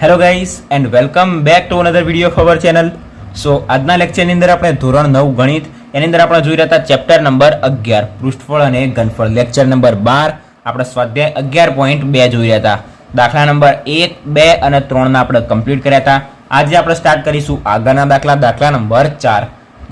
Hello guys and welcome back to another video of channel so આજના લેક્ચરની અંદર આપણે ધોરણ નવ ગણિત, એની અંદર આપણે જોઈ રહ્યા હતા ચેપ્ટર નંબર અગિયાર, પૃષ્ઠફળ અને ઘનફળ. લેક્ચર નંબર બાર, આપણે સ્વાધ્યાય અગિયાર પોઈન્ટ બે જોઈ રહ્યા હતા. દાખલા નંબર એક, બે અને ત્રણના આપણે કમ્પ્લીટ કર્યા હતા. આજે આપણે સ્ટાર્ટ કરીશું આગળના દાખલા દાખલા નંબર ચાર.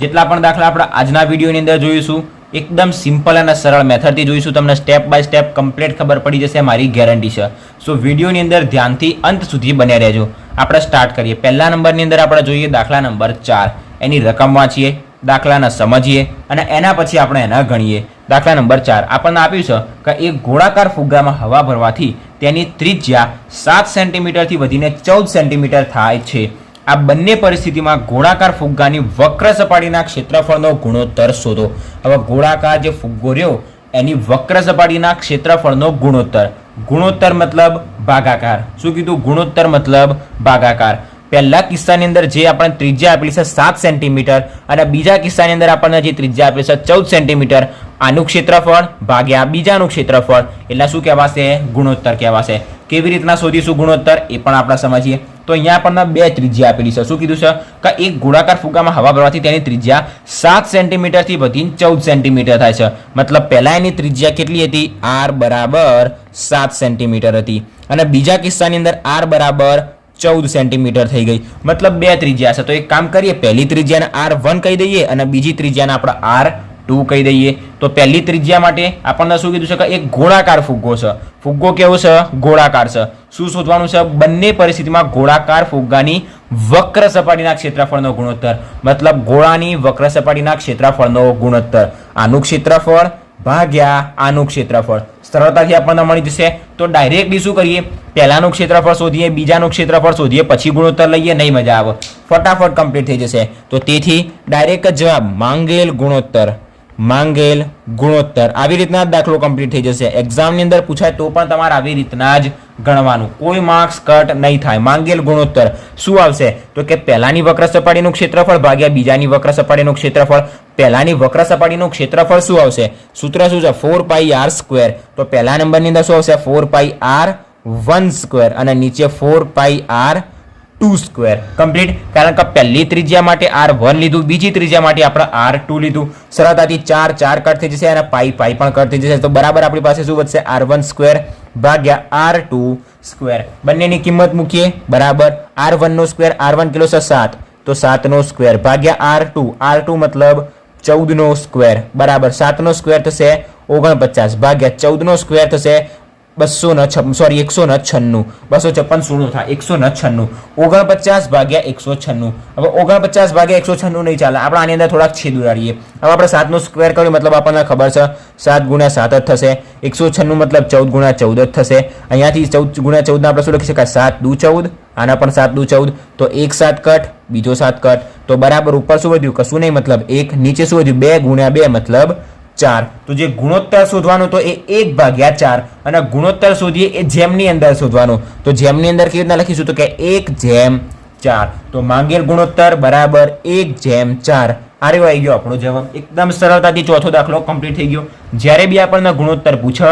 જેટલા પણ દાખલા આપણે આજના વિડીયોની અંદર જોઈશું એકદમ સિમ્પલ અને સરળ મેથડથી જોઈશું. તમને સ્ટેપ બાય સ્ટેપ કમ્પ્લીટ ખબર પડી જશે, મારી ગેરંટી છે. સો વિડીયોની અંદર ધ્યાનથી અંત સુધી બન્યા રહેજો. આપણે સ્ટાર્ટ કરીએ. પહેલા નંબરની અંદર આપણે જોઈએ દાખલા નંબર ચાર. એની રકમ વાંચીએ, દાખલાને સમજીએ અને એના પછી આપણે એના ગણીએ. દાખલા નંબર ચાર. આપણને આપ્યું છે કે એક ગોળાકાર ફુગ્ગામાં હવા ભરવાથી તેની ત્રિજ્યા સાત સેન્ટીમીટરથી વધીને ચૌદ સેન્ટીમીટર થાય છે. આ બંને પરિસ્થિતિમાં ગોળાકાર ફુગ્ગાની વક્ર સપાટીના ક્ષેત્રફળનો ગુણોત્તર શોધો. હવે ગોળાકાર જે ફુગ્ગો રહ્યો, એની વક્ર સપાટીના ક્ષેત્રફળનો ગુણોત્તર. ગુણોત્તર મતલબ ભાગાકાર. શું કીધું? ગુણોત્તર મતલબ ભાગાકાર. પહેલા કિસ્સાની અંદર જે આપણે ત્રિજ્યા આપેલી છે સાત સેન્ટીમીટર અને બીજા કિસ્સાની અંદર આપણને જે ત્રિજ્યા આપેલી છે ચૌદ સેન્ટીમીટર, આનું ક્ષેત્રફળ ભાગ્યા બીજાનું ક્ષેત્રફળ. એટલે શું કહેવાશે? ગુણોત્તર કહેવાશે. કેવી રીતના શોધીશું ગુણોત્તર એ પણ આપણે સમજીએ. તો અહીંયા આપણને બે ત્રિજ્યા આપેલી છે. શું કીધું છે? કે એક ગોળાકાર ફુગામાં હવા ભરવાથી તેની ત્રિજ્યા સાત સેન્ટીમીટરથી વધીને ચૌદ સેન્ટીમીટર થાય છે. મતલબ પહેલા એની ત્રિજ્યા કેટલી હતી? આર બરાબર સાત સેન્ટીમીટર હતી. અને બીજા કિસ્સાની અંદર આર બરાબર ચૌદ સેન્ટીમીટર થઈ ગઈ. મતલબ બે ત્રિજ્યા છે. તો એક કામ કરીએ. પહેલી ત્રિજ્યાને આર વન કહી દઈએ અને બીજી ત્રિજ્યાને આપણે આર ટુ કહી દઈએ. તો પહેલી ત્રિજ્યા માટે આપણને શું કીધું છે કે એક ગોળાકાર ફુગ્ગો છે. ફુગ્ગો કેવો છે? ગોળાકાર છે. શું શોધવાનું છે? બંને પરિસ્થિતિમાં ગોળાકાર ફુગ્ગાની વક્ર સપાટીના ક્ષેત્રફળનો ગુણોત્તર. મતલબ ગોળાની વક્ર સપાટીના ક્ષેત્રફળનો ગુણોત્તર. આનું ક્ષેત્રફળ ભાગ્યા આનું ક્ષેત્રફળ. સરળતાથી આપણને મળી જશે. તો ડાયરેક્ટલી શું કરીએ? પહેલાનું ક્ષેત્રફળ શોધીએ, બીજાનું ક્ષેત્રફળ શોધીએ, પછી ગુણોત્તર લઈએ, નહીં મજા આવે. ફટાફટ કમ્પ્લીટ થઈ જશે. તો તેથી ડાયરેક્ટ જવાબ માંગેલ ગુણોત્તર. માંગેલ ગુણોત્તર. આવી રીતના દાખલો કમ્પ્લીટ થઈ જશે. એક્ઝામની અંદર પૂછાય તો પણ તમારે આવી રીતના જ ગણવાનું. કોઈ માર્ક્સ કટ નહીં થાય. માંગેલ ગુણોત્તર. શું આવશે? તો કે પહેલાની વક્ર સપાટીનું ક્ષેત્રફળ ભાગ્યા બીજાની વક્ર સપાટીનું ક્ષેત્રફળ. પહેલાની વક્ર સપાટીનું ક્ષેત્રફળ શું આવશે? સૂત્ર શું છે? ફોર પાઈ આર સ્ક્વેર તો પહેલા નંબરની અંદર શું આવશે? Four pi R one square અને નીચે four pi R two square. Complete? કારણ કે પહેલી ત્રિજ્યા માટે આર વન લીધું, બીજી ત્રિજ્યા માટે આપણે આર ટુ લીધું. સરળતાથી ચાર ચાર કટ થઈ જશે અને પાઈ પાઈ પણ કટ થઈ જશે. તો બરાબર આપણી પાસે શું વધશે? આર વન સ્ક્વેર ભાગ્યા આર ટુ સ્ક્વેર. બંનેની કિંમત મૂકીએ. બરાબર? આર વનનો સ્ક્વેર, આર વન કિલો છે સાત. તો સાતનો સ્ક્વેર ભાગ્યા આર ટુ. આર ટુ મતલબ ચૌદનો સ્ક્વેર. બરાબર? સાતનો સ્ક્વેર થશે ઓગણપચાસ. ભાગ્યા ચૌદનો સ્ક્વેર થશે બસો ને છ સોરી એકસો ને છન્નું. બસો છપ્પન સોળું થાય. એકસો ને છન્નું. ઓગણપચાસ ભાગ્યા એકસો છન્નું. હવે ઓગણપચાસ ભાગ્યા એકસો છન્નું નહીં ચાલે. આપણે આની અંદર થોડાક છેદ ઉડાડીએ. હવે આપણે સાતનો સ્ક્વેર કર્યું, મતલબ આપણને ખબર છે, સાત ગુણ્યા સાત જ થશે. એકસો છન્નું મતલબ ચૌદ ગુણ્યા ચૌદ જ થશે. અહીંયાથી ચૌદ ગુણ્યા ચૌદના આપણે શું લખી શકાય? સાત દુ ચૌદ. આના પણ સાત દુ ચૌદ. તો એક સાત કટ, બીજો સાત કટ. તો બરાબર ઉપર શું વધ્યું? કશું નહીં મતલબ. એક નીચે શું વધ્યું? બે ગુણ્યા બે મતલબ ચાર. તો જે ગુણોત્તર શોધવાનો તો એ એક ભાગ્યા ચાર અને ગુણોત્તર શોધીએ એ જેમની અંદર શોધવાનો. તો જેમની અંદર કેવી રીતના લખીશું? તો કે એક જેમ ચાર. તો માંગેલ ગુણોત્તર બરાબર એક જેમ ચાર. આ રહ્યો આવી ગયો આપણો જવાબ. એકદમ સરળતાથી ચોથો દાખલો કમ્પ્લીટ થઈ ગયો. જ્યારે બી આપણને ગુણોત્તર પૂછે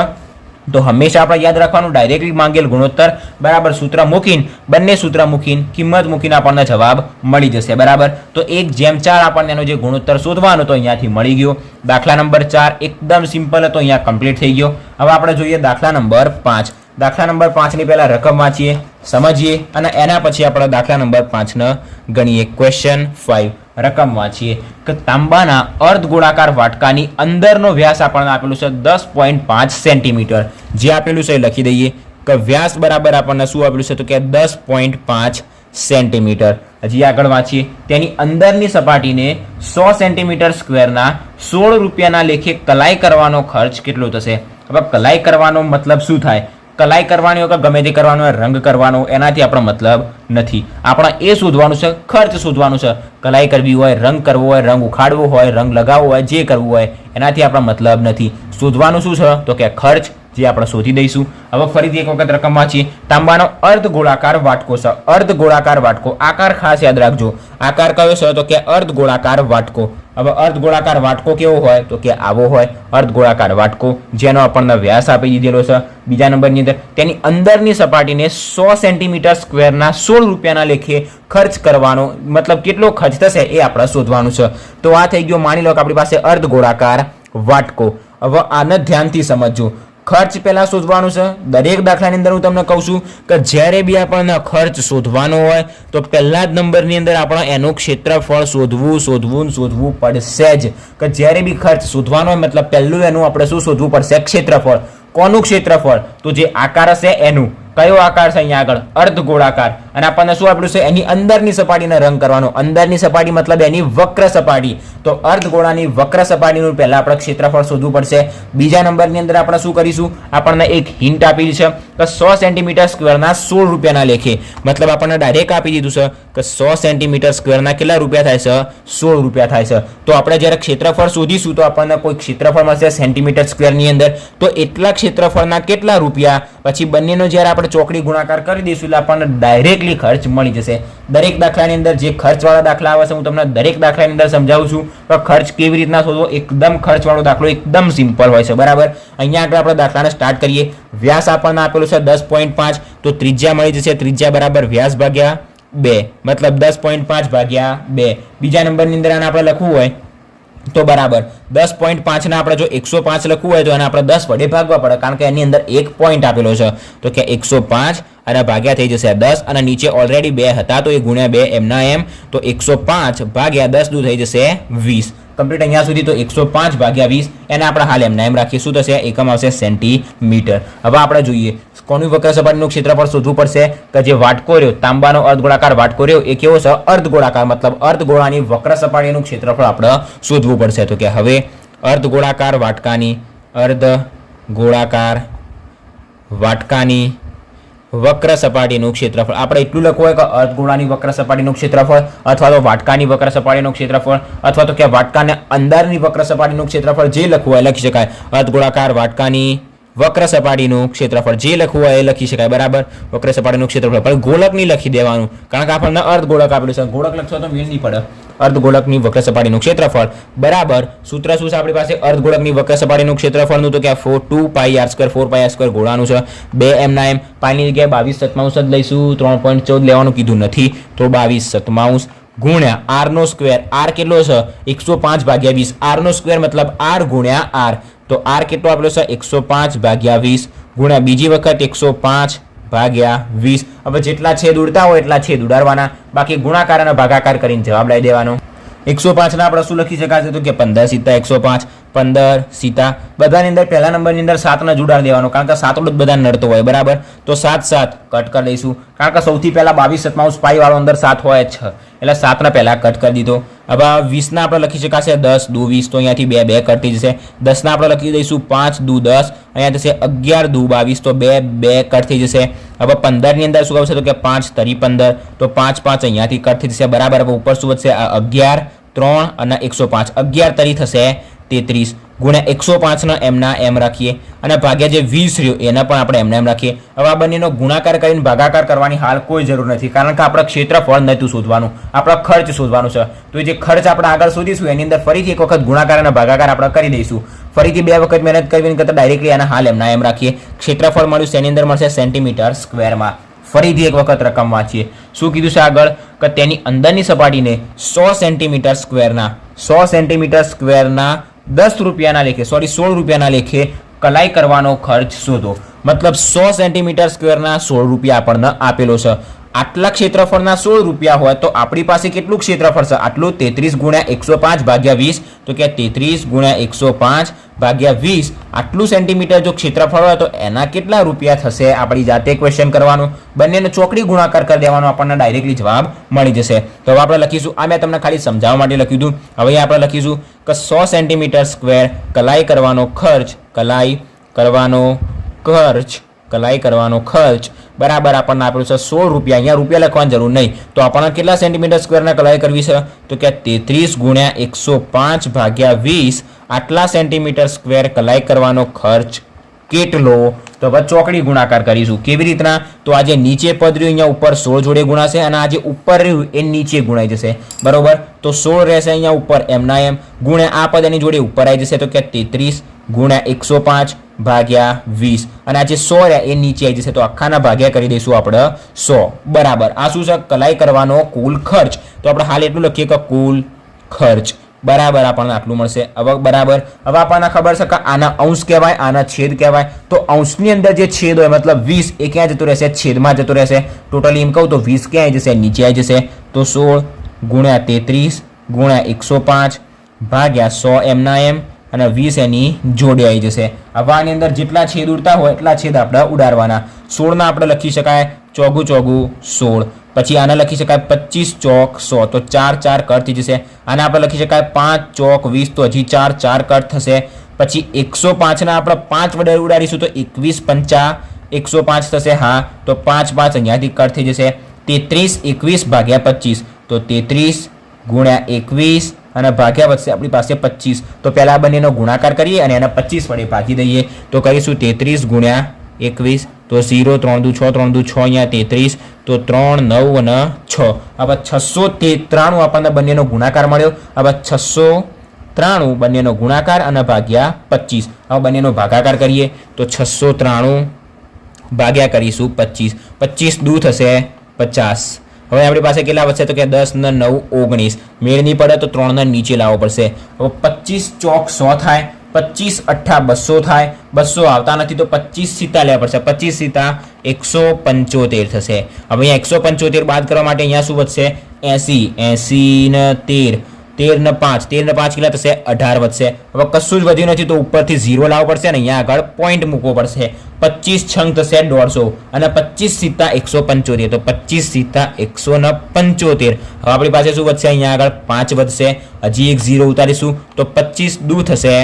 તો હંમેશા આપણે યાદ રાખવાનું ડાયરેક્ટલી માંગેલ ગુણોત્તર, બરાબર સૂત્ર મૂકીને, બંને સૂત્ર મૂકીને, કિંમત મૂકીને આપણને જવાબ મળી જશે, બરાબર? તો એક જેમ ચાર આપણને એનો જે ગુણોત્તર શોધવાનો તો અહીંયાથી મળી ગયો. દાખલા નંબર ચાર એકદમ સિમ્પલ હતો, અહીંયા કમ્પ્લીટ થઈ ગયો. હવે આપણે જોઈએ દાખલા નંબર પાંચ. દાખલા નંબર પાંચની પહેલાં રકમ વાંચીએ, સમજીએ, અને એના પછી આપણે દાખલા નંબર પાંચને ગણીએ. ક્વેશ્ચન ફાઈવ રકમ વાંચીએ. કે તાંબાના અર્ધ ગોળાકાર વાટકાની અંદરનો વ્યાસ આપણને આપેલું છે દસ પોઈન્ટ પાંચ સેન્ટીમીટર. જે આપેલું છે એ લખી દઈએ. કે વ્યાસ બરાબર આપણને શું આપેલું છે તો કે દસ પોઈન્ટ પાંચ સેન્ટીમીટર. હજી આગળ વાંચીએ. તેની અંદરની સપાટીને સો સેન્ટીમીટર સ્ક્વેરના સોળ રૂપિયાના લેખે કલાઈ કરવાનો ખર્ચ કેટલો થશે? હવે કલાઈ કરવાનો મતલબ શું થાય? કલાઈ કરવાની હોય કે ગમે તે કરવાનો હોય, રંગ કરવાનો એનાથી આપણો મતલબ નથી. આપણે એ શોધવાનું છે, ખર્ચ શોધવાનું છે. કલાઈ કરવી હોય, રંગ કરવો હોય, રંગ ઉખાડવો હોય, રંગ લગાવવો હોય, જે કરવું હોય, એનાથી આપણો મતલબ નથી. શોધવાનું શું છે? તો કે ખર્ચ જે આપણે શોધી દઈશું. હવે ફરીથી એક વખત રકમ વાંચીએ તાંબાનો અર્ધ ગોળાકાર વાટકો છે. અર્ધ ગોળાકાર વાટકો. આકાર ખાસ યાદ રાખજો. આકાર કયો છે? તો કે અર્ધ ગોળાકાર વાટકો. હવે અર્ધગોળાકાર વાટકો કેવો હોય? તો કે આવો હોય. અર્ધગોળાકાર વાટકો, જેનો આપણને વ્યાસ આપી દીધેલો છે બીજા નંબરની અંદર. તેની અંદરની સપાટીને સો સેન્ટીમીટર સ્ક્વેરના સોળ રૂપિયાના લેખે ખર્ચ કરવાનો, મતલબ કેટલો ખર્ચ થશે એ આપણે શોધવાનું છે. તો આ થઈ ગયો માની લો કે આપણી પાસે અર્ધગોળાકાર વાટકો. હવે આને ધ્યાનથી સમજજો. ખર્ચ પહેલાં શોધવાનું છે. દરેક દાખલાની અંદર હું તમને કહું છું કે જ્યારે બી આપણને ખર્ચ શોધવાનો હોય, તો પહેલા જ નંબરની અંદર આપણે એનું ક્ષેત્રફળ શોધવું શોધવું શોધવું પડશે જ. કે જ્યારે બી ખર્ચ શોધવાનો હોય, મતલબ પહેલું એનું આપણે શું શોધવું પડશે? ક્ષેત્રફળ. કોનું ક્ષેત્રફળ? તો જે આકાર હશે એનું. કયો આકાર છે અહીંયા આગળ? અર્ધગોળાકાર અને આપણને શું આપણું છે? એની અંદરની સપાટીને રંગ કરવાનો. અંદરની સપાટી મતલબ એની વક્ર સપાટી. તો અર્ધગોળાની વક્ર સપાટીનું પહેલાં આપણે ક્ષેત્રફળ શોધવું પડશે. બીજા નંબરની અંદર આપણે શું કરીશું? આપણને એક હિન્ટ આપી છે કે સો સેન્ટીમીટર સ્ક્વેરના સોળ રૂપિયાના લેખે. મતલબ આપણને ડાયરેક્ટ આપી દીધું છે કે સો સેન્ટીમીટર સ્ક્વેરના કેટલા રૂપિયા થાય છે? સોળ રૂપિયા થાય છે. તો આપણે જ્યારે ક્ષેત્રફળ શોધીશું તો આપણને કોઈ ક્ષેત્રફળ મળશે સેન્ટીમીટર સ્ક્વેરની અંદર. તો એટલા ક્ષેત્રફળના કેટલા રૂપિયા? પછી બંનેનો જ્યારે આપણે ચોકડી ગુણાકાર કરી દઈશું એટલે આપણને ડાયરેક્ટલી ખર્ચ મળી જશે. દરેક દાખલાની અંદર જે ખર્ચવાળા દાખલા આવે છે, હું તમને દરેક દાખલાની અંદર સમજાવું છું. તો ખર્ચ કેવી રીતના શોધવો એકદમ ખર્ચવાળો દાખલો, એકદમ સિમ્પલ હોય છે, બરાબર? અહીંયા આગળ આપણે દાખલાને સ્ટાર્ટ કરીએ. વ્યાસ આપણને આપેલું છે દસ પોઈન્ટ પાંચ. તો ત્રિજ્યા મળી જશે, ત્રિજ્યા બરાબર વ્યાસ ભાગ્યા બે. મતલબ દસ પોઈન્ટ પાંચ ભાગ્યા બે. બીજા નંબરની અંદર આને આપણે લખવું હોય. તો બરાબર. દસ પોઈન્ટ પાંચના આપણે જો એકસો પાંચ લખવું હોય તો એને આપણે દસ વડે ભાગવા પડે, કારણ કે એની અંદર એક પોઈન્ટ આપેલો છે. તો કે એકસો પાંચ અને ભાગ્યા થઈ જશે દસ અને નીચે ઓલરેડી બે હતા, તો એ ગુણ્યા બે એમના એમ. તો એકસો પાંચ ભાગ્યા દસ દૂર થઈ જશે વીસ. કમ્પ્લીટ અહીંયા સુધી તો એકસો પાંચ ભાગ્યા વીસ. એને આપણે હાલ એમના એમ રાખીએ શું થશે એકમ આવશે સેન્ટીમીટર. હવે આપણે જોઈએ, કોનું વક્ર સપાટીનું ક્ષેત્રફળ શોધવું પડશે? કે જે વાટકો રહ્યો, તાંબાનો અર્ધગોળાકાર વાટકો રહ્યો, એ કેવો છે? અર્ધગોળાકાર, મતલબ અર્ધગોળાની વક્ર સપાટીનું ક્ષેત્રફળ આપણે શોધવું પડશે. તો કે હવે અર્ધગોળાકાર વાટકાની અર્ધ ગોળાકાર વાટકાની વક્ર સપાટીનું ક્ષેત્રફળ. આપણે એટલું લખવું હોય કે અર્ધગોળાની વક્ર સપાટીનું ક્ષેત્રફળ અથવા તો વાટકાની વક્ર સપાટીનું ક્ષેત્રફળ અથવા તો કે વાટકાને અંદરની વક્ર સપાટીનું ક્ષેત્રફળ જે લખવું હોય લખી શકાય. અર્ધગોળાકાર વાટકાની વક્ર સપાટીનું ક્ષેત્રફળ જે લખવું હોય એ લખી શકાય. બરાબર? વક્ર સપાટીનું ક્ષેત્રફળ. પણ ગોળક નહીં લખી દેવાનું. કારણ કે આપણને અર્ધગોળક આપેલું છે. ગોળક લખશો તો મેળ નહીં પડે. અર્ધગોળકની વક્ર સપાટીનું ક્ષેત્રફળ બરાબર. સૂત્ર શું છે આપણી પાસે? અર્ધગોળકની વક્ર સપાટીનું ક્ષેત્રફળનું તો કે four two pi R square four pi R square ગોળાનું છે. બે એમના એમ પાઈની જગ્યાએ બાવીસ સત્તાવંશ જ લઈશું. ત્રણ પોઈન્ટ ચૌદ લેવાનું કીધું નથી. તો બાવીસ સત્તાવંશ ગુણ્યા આરનો સ્ક્વેર આર કેટલો છે? એકસો પાંચ ભાગ્યા વીસ. આરનો સ્ક્વેર મતલબ આર ગુણ્યા આર તો આર કેટલો આપેલો છે? એકસો પાંચ ભાગ્યા વીસ ગુણ્યા બીજી વખત એકસો પાંચ ભાગ્યા વીસ. હવે જેટલા છેદ ઉડતા હોય એટલા છેદ ઉડાડવાના. બાકી ગુણાકાર અને ભાગાકાર કરીને જવાબ લાવી દેવાનો. એકસો પાંચના આપણે શું લખી શકાશે તો કે પંદર સીતા એકસો પાંચ. પંદર, સીતા, બધાની અંદર પહેલા નંબરની અંદર સાતને જોડાણ દેવાનો, કારણ કે સાતડો જ બધા નડતો હોય, બરાબર? તો સાત સાત, કટ કરી દઈશું. કારણ કે સૌથી પહેલાં બાવીસ સત્તાવીસ પાઈવાળો અંદર સાત હોય છે, એટલે સાતના પહેલાં કટ કરી દીધો. હવે વીસના આપણે લખી શકાશે દસ, દુ વીસ, તો અહીંયાથી બે બે કટી જશે. દસના આપણે લખી દઈશું પાંચ, દુ દસ, અહીંયા થશે અગિયાર, દુ બાવીસ, તો બે બે કટ થઈ જશે. હવે પંદરની અંદર શું આવશે તો કે પાંચ, તરી પંદર, તો પાંચ પાંચ અહીંયાથી કટ થઈ જશે, બરાબર? હવે ઉપર શું વધશે? અગિયાર, ત્રણ અને એકસો પાંચ. અગિયાર તરી થશે. તેત્રીસ ગુણ્યા એકસો પાંચના એમના એમ રાખીએ. અને ભાગ્યા જે વીસ રહ્યો, એના પણ આપણે એમના એમ રાખીએ. હવે આ બંનેનો ગુણાકાર કરીને ભાગાકાર કરવાની હાલ કોઈ જરૂર નથી, કારણ કે આપણે ક્ષેત્રફળ નહોતું શોધવાનું, આપણા ખર્ચ શોધવાનું છે. તો જે ખર્ચ આપણે આગળ શોધીશું, એની અંદર ફરીથી એક વખત ગુણાકાર અને ભાગાકાર આપણે કરી દઈશું. ફરીથી બે વખત મહેનત કરવી કરતાં ડાયરેક્ટલી આના હાલ એમના એમ રાખીએ. ક્ષેત્રફળ મળ્યું એની અંદર મળશે સેન્ટીમીટર સ્ક્વેરમાં. ફરીથી એક વખત રકમ વાંચીએ. શું કીધું છે આગળ? કે તેની અંદરની સપાટીને સો સેન્ટીમીટર સ્ક્વેરના, સો સેન્ટીમીટર સ્ક્વેરના દસ રૂપિયાના લેખે સોરી સોળ રૂપિયાના લેખે કલાઈ કરવાનો ખર્ચ શોધો. મતલબ સો સેન્ટીમીટર સ્ક્વેરના સોળ રૂપિયા આપણને આપેલો છે. આટલા ક્ષેત્રફળના સોળ રૂપિયા હોય તો આપણી પાસે કેટલું ક્ષેત્રફળ છે? આટલું તેત્રીસ ગુણ્યા એકસો પાંચ ભાગ્યા વીસ. તો કે તેત્રીસ ગુણ્યા એકસો પાંચ ભાગ્યા વીસ. આટલું સેન્ટીમીટર જો ક્ષેત્રફળ હોય તો એના કેટલા રૂપિયા થશે? આપણી જાતે ક્વેશ્ચન કરવાનું. બંનેનો ચોકડી ગુણાકાર કરી દેવાનો આપણને ડાયરેક્ટલી જવાબ મળી જશે. તો હવે આપણે લખીશું. આ મેં તમને ખાલી સમજાવવા માટે લખ્યું હતું. હવે આપણે લખીશું કે સો સેન્ટીમીટર સ્ક્વેર કલાઈ કરવાનો ખર્ચ, કલાઈ કરવાનો ખર્ચ, કલાઈ કરવાનો ખર્ચ. બરાબર આપણને આપેલું છે સો રૂપિયા. અહીંયા રૂપિયા લખવાની જરૂર નહીં. તો આપણને કેટલા સેન્ટીમીટર સ્ક્વેરના કલાઈ કરવી છે? તો કે તેત્રીસ ગુણ્યા એકસો પાંચ ભાગ્યા વીસ. આટલા સેન્ટીમીટર સ્ક્વેર કલાઈ કરવાનો ખર્ચ કેટલો? તો હવે ચોકડી ગુણાકાર કરીશું. કેવી રીતના? તો આ જે નીચે પદ રહ્યું અહીંયા ઉપર સોળ જોડે ગુણાશે અને આ જે ઉપર રહ્યું એ નીચે ગુણાઈ જશે. બરોબર? તો સોળ રહેશે અહીંયા ઉપર એમના એમ. ગુણ્યા આ પદ એની જોડે ઉપર આવી જશે. તો કે તેત્રીસ ગુણ્યા એકસો પાંચ ભાગ્યા વીસ. અને આ જે સો રહ્યા, એ નીચે આવી જશે. તો આખાના ભાગ્યા કરી દઈશું આપણે સો. બરાબર. આ શું છે? કલાઈ કરવાનો કુલ ખર્ચ. તો આપણે હાલ એટલું લખીએ કે કુલ ખર્ચ. બરાબર, આપણને આટલું મળશે. હવે બરાબર. હવે આપણને ખબર છે કે આના અંશ કહેવાય, આના છેદ કહેવાય. તો અંશની અંદર જે છેદ હોય, મતલબ વીસ, એ ક્યાં જતું રહેશે? છેદમાં જતું રહેશે. ટોટલી એમ કહું તો વીસ ક્યાં આવી જશે? નીચે આવી જશે. તો સોળ ગુણ્યા તેત્રીસ ગુણ્યા એકસો પાંચ ભાગ્યા સો એમના એમ. અને વીસ એની જોડે આવી જશે. હવે અંદર જેટલા છેદ ઉડતા હોય એટલા છેદ આપણે ઉડાડવાના. સોળના આપણે લખી શકાય ચોગું ચોગું સોળ. પછી આને લખી શકાય પચીસ ચોક સો. તો ચાર ચાર કટ થઈ જશે. આને આપણે લખી શકાય પાંચ ચોક વીસ. તો હજી ચાર ચાર કટ થશે. પછી એકસો પાંચના આપણે પાંચ વડે ઉડાડીશું તો એકવીસ પંચા એકસો પાંચ થશે. હા, તો પાંચ પાંચ અહીંયાથી કટ થઈ જશે. તેત્રીસ એકવીસ ભાગ્યા પચીસ. તો તેત્રીસ ગુણ્યા એકવીસ અને ભાગ્યા વધશે આપણી પાસે પચીસ. તો પહેલાં બંનેનો ગુણાકાર કરીએ અને એને પચીસ વડે ભાગી દઈએ. તો કરીશું તેત્રીસ ગુણ્યા એકવીસ. તો ઝીરો, ત્રણ દુ છ, ત્રણ દુ છ અહીંયા તેત્રીસ. તો ત્રણ, નવ અને છ. હવે છસો ત્રાણું આપણને બંનેનો ગુણાકાર મળ્યો. હવે છસો ત્રાણું બંનેનો ગુણાકાર અને ભાગ્યા પચીસ. હવે બંનેનો ભાગાકાર કરીએ. તો છસો ત્રાણું ભાગ્યા કરીશું પચીસ. પચીસ દૂ થશે પચાસ. હવે આપણી પાસે કેટલા વધશે? તો કે દસ ને નવ ઓગણીસ. મેળ નહીં પડે તો ત્રણને નીચે લાવવો પડશે. હવે પચીસ ચોક સો થાય, પચીસ અઠ્ઠા બસો થાય. બસો આવતા નથી તો પચીસ સીતા લેવા પડશે. પચીસ સીતા એકસો પંચોતેર થશે. હવે અહીંયા એકસો પંચોતેર બાદ કરવા માટે અહીંયા શું વધશે? એંસી. એંસી ને તેર. તેર ને પાંચ. તેર ને પાંચ કેટલા થશે? અઢાર વધશે. હવે કશું જ વધ્યું નથી તો ઉપરથી ઝીરો લાવવો પડશે ને અહીંયા આગળ પોઈન્ટ મૂકવો પડશે. પચીસ છંગ થશે દોઢસો અને પચીસ સીતા એકસો પંચોતેર. તો પચીસ સીતા એકસો ને પંચોતેર. હવે આપણી પાસે શું વધશે? અહીંયા આગળ પાંચ વધશે. હજી એક ઝીરો ઉતારીશું. તો પચીસ દૂ થશે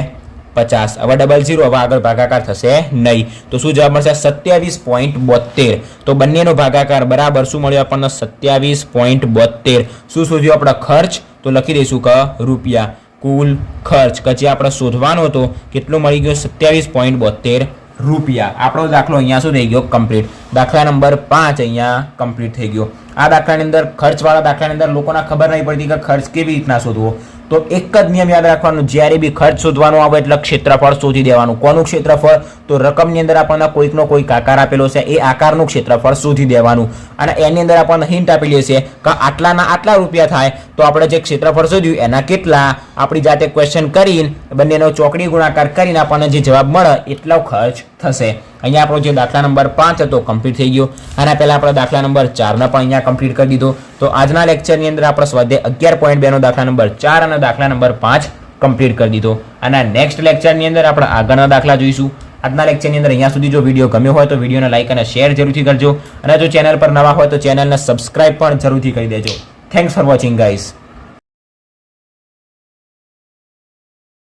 પચાસ. હવે ડબલ ઝીરો હવે આગળ ભાગાકાર થશે નહીં. તો શું જવાબ મળશે? સત્યાવીસ પોઈન્ટ બોતેર તો બંનેનો ભાગાકાર બરાબર શું મળ્યો આપણને? સત્યાવીસ પોઈન્ટ બોતેર શું શોધ્યું? આપણો ખર્ચ તો લખી દઈશું કે, રૂપિયા, કુલ ખર્ચ. કે જે આપણે શોધવાનો હતો, કેટલો મળી ગયો? સત્યાવીસ પોઈન્ટ બોતેર રૂપિયા. આપણો દાખલો અહીંયા શું થઈ ગયો? કમ્પ્લીટ દાખલા નંબર પાંચ અહીંયા કમ્પ્લીટ થઈ ગયો. આ દાખલાની અંદર, ખર્ચવાળા દાખલાની અંદર લોકોને ખબર નહીં પડતી કે ખર્ચ કેવી રીતના શોધવો. તો એક જ નિયમ યાદ રાખવાનું, જ્યારે બી ખર્ચ શોધવાનો આવે એટલે ક્ષેત્રફળ શોધી દેવાનું. કોનું ક્ષેત્રફળ? તો રકમની અંદર આપણને કોઈકનો કોઈક આકાર આપેલો છે, એ આકારનું ક્ષેત્રફળ શોધી દેવાનું. અને એની અંદર આપણને હિન્ટ આપેલી છે કે આટલાના આટલા રૂપિયા થાય, તો આપણે જે ક્ષેત્રફળ શોધ્યું, એના કેટલા? આપણી જાતે ક્વેશ્ચન કરીને, બંનેનો ચોકડી ગુણાકાર કરીને આપણને જે જવાબ મળે, એટલો ખર્ચ થશે. અહીંયા આપણો જે દાખલા નંબર પાંચ હતો કમ્પ્લીટ થઈ ગયો. આના પહેલાં આપણે દાખલા નંબર ચારને પણ અહીંયા કમ્પ્લીટ કરી દીધો. તો આજના લેક્ચરની અંદર આપણે સ્વાધ્યાય અગિયાર પોઈન્ટ બેનો દાખલા નંબર ચાર અને દાખલા નંબર પાંચ કમ્પ્લીટ કરી દીધો. અને નેક્સ્ટ લેક્ચરની અંદર આપણે આગળના દાખલા જોઈશું. આજના લેક્ચરની અંદર અહીંયા સુધી જો વીડિયો ગમ્યો હોય તો વિડીયોને લાઇક અને શેર જરૂરથી કરજો. અને જો ચેનલ પર નવા હોય તો ચેનલને સબસ્ક્રાઇબ પણ જરૂરથી કરી દેજો. Thanks for watching guys